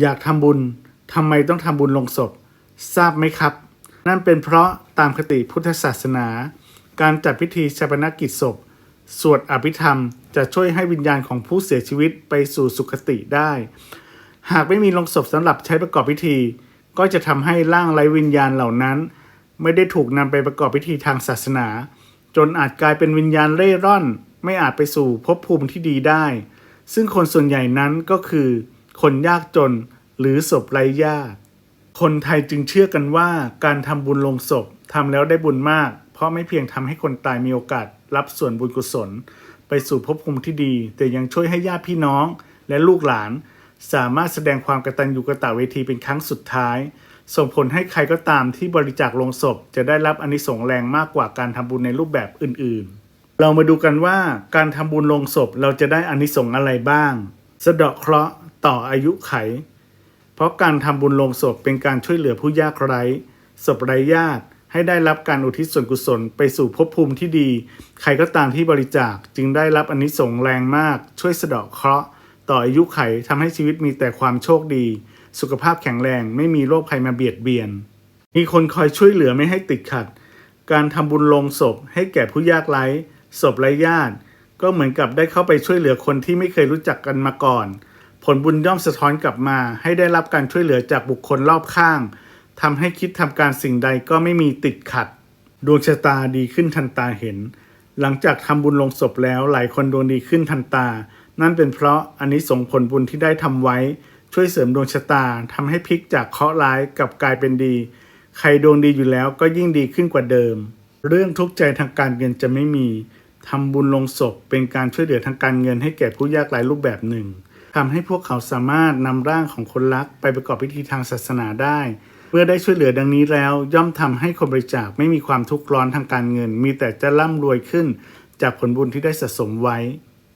อยากทำบุญทำไมต้องทำบุญลงศพ ทราบไหมครับ นั่นเป็นเพราะตามคติพุทธศาสนา การจัดพิธีชาปนกิจศพ สวดอภิธรรม จะช่วยให้วิญญาณของผู้เสียชีวิตไปสู่สุคติได้ หากไม่มีลงศพสำหรับใช้ประกอบพิธี ก็จะทำให้ร่างไร้วิญญาณเหล่านั้น ไม่ได้ถูกนำไปประกอบพิธีทางศาสนา จนอาจกลายเป็นวิญญาณเร่ร่อน ไม่อาจไปสู่ภพภูมิที่ดีได้ ซึ่งคนส่วนใหญ่นั้นก็คือ คนยากจนหรือศพไร้ญาติคนไทยจึงเชื่อกันว่าการทำบุญลงศพทำแล้วได้บุญมาก เพราะไม่เพียงทำให้คนตายมีโอกาส รับส่วนบุญกุศล ไปสู่ภพภูมิที่ดี แต่ยังช่วยให้ญาติพี่น้อง และลูกหลาน สามารถแสดงความกตัญญูกตเวทีเป็นครั้งสุดท้าย ส่งผลให้ใครก็ตามที่บริจาคลงศพ จะได้รับอานิสงส์แรงมากกว่าการทำบุญในรูปแบบอื่นๆ เรามาดูกันว่าการทำบุญลงศพเราจะได้อานิสงส์อะไรบ้าง สะเดาะเคราะห์ ต่ออายุไข เพราะการทำบุญลงศพเป็นการช่วยเหลือผู้ยากไร้ศพไร้ญาติให้ได้รับการอุทิศส่วนกุศลไปสู่ภพภูมิที่ดี ใครก็ตามที่บริจาคจึงได้รับอานิสงส์แรงมาก ช่วยสะเดาะเคราะห์ต่ออายุไขทำให้ชีวิตมีแต่ความโชคดี สุขภาพแข็งแรงไม่มีโรคภัยมาเบียดเบียน มีคนคอยช่วยเหลือไม่ให้ติดขัด การทำบุญลงศพให้แก่ผู้ยากไร้ศพไร้ญาติ ก็เหมือนกับได้เข้าไปช่วยเหลือคนที่ไม่เคยรู้จักกันมาก่อน ผลบุญย่อมสะท้อนกลับมา ให้ได้รับการช่วยเหลือจากบุคคลรอบข้างทำให้คิดทำการสิ่งใดก็ไม่มีติดขัด ดวงชะตาดีขึ้นทันตาเห็น หลังจากทำบุญลงศพแล้วหลายคนดวงดีขึ้นทันตา นั่นเป็นเพราะอันนี้ส่งผลบุญที่ได้ทำไว้ ช่วยเสริมดวงชะตาทำให้พลิกจากเคราะห์ร้ายกลับกลายเป็นดี ใครดวงดีอยู่แล้วก็ยิ่งดีขึ้นกว่าเดิม เรื่องทุกข์ใจทางการเงินจะไม่มีทำบุญลงศพเป็นการช่วยเหลือทางการเงินให้แก่ผู้ยากไร้รูปแบบหนึ่ง ทำให้พวกเขาสามารถนำร่างของคนรักไปประกอบพิธีทางศาสนาได้ เมื่อได้ช่วยเหลือดังนี้แล้ว ย่อมทำให้คนบริจาคไม่มีความทุกข์ร้อนทางการเงิน มีแต่จะร่ำรวยขึ้น จากผลบุญที่ได้สะสมไว้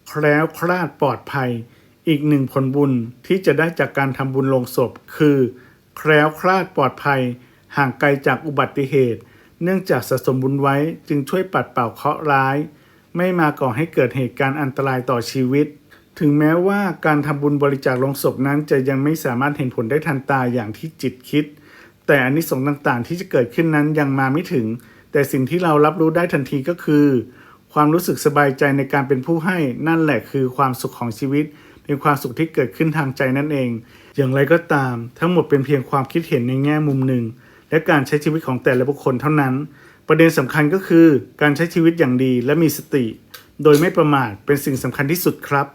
แคล้วคลาดปลอดภัย อีกหนึ่งผลบุญที่จะได้จากการทำบุญลงศพ คือ แคล้วคลาดปลอดภัย ห่างไกลจากอุบัติเหตุ เนื่องจากสะสมบุญไว้จึงช่วยปัดเป่าเคราะห์ร้าย ไม่มาก่อให้เกิดเหตุการณ์อันตรายต่อชีวิต ถึงแม้ว่าการทำบุญบริจาคลงศพนั้นจะยังไม่สามารถเห็นผลได้ทันตาอย่างที่จิตคิด แต่อานิสงส์ต่างๆ ที่จะเกิดขึ้นนั้นยังมาไม่ถึง แต่สิ่งที่เรารับรู้ได้ทันทีก็คือ ความรู้สึกสบายใจในการเป็นผู้ให้นั่นแหละคือความสุขของชีวิตเป็นความสุขที่เกิดขึ้นทางใจนั่นเอง อย่างไรก็ตาม ทั้งหมดเป็นเพียงความคิดเห็นในแง่มุมหนึ่ง และการใช้ชีวิตของแต่ละบุคคลเท่านั้น ประเด็นสำคัญก็คือ การใช้ชีวิตอย่างดีและมีสติ โดยไม่ประมาทเป็นสิ่งสำคัญที่สุดครับ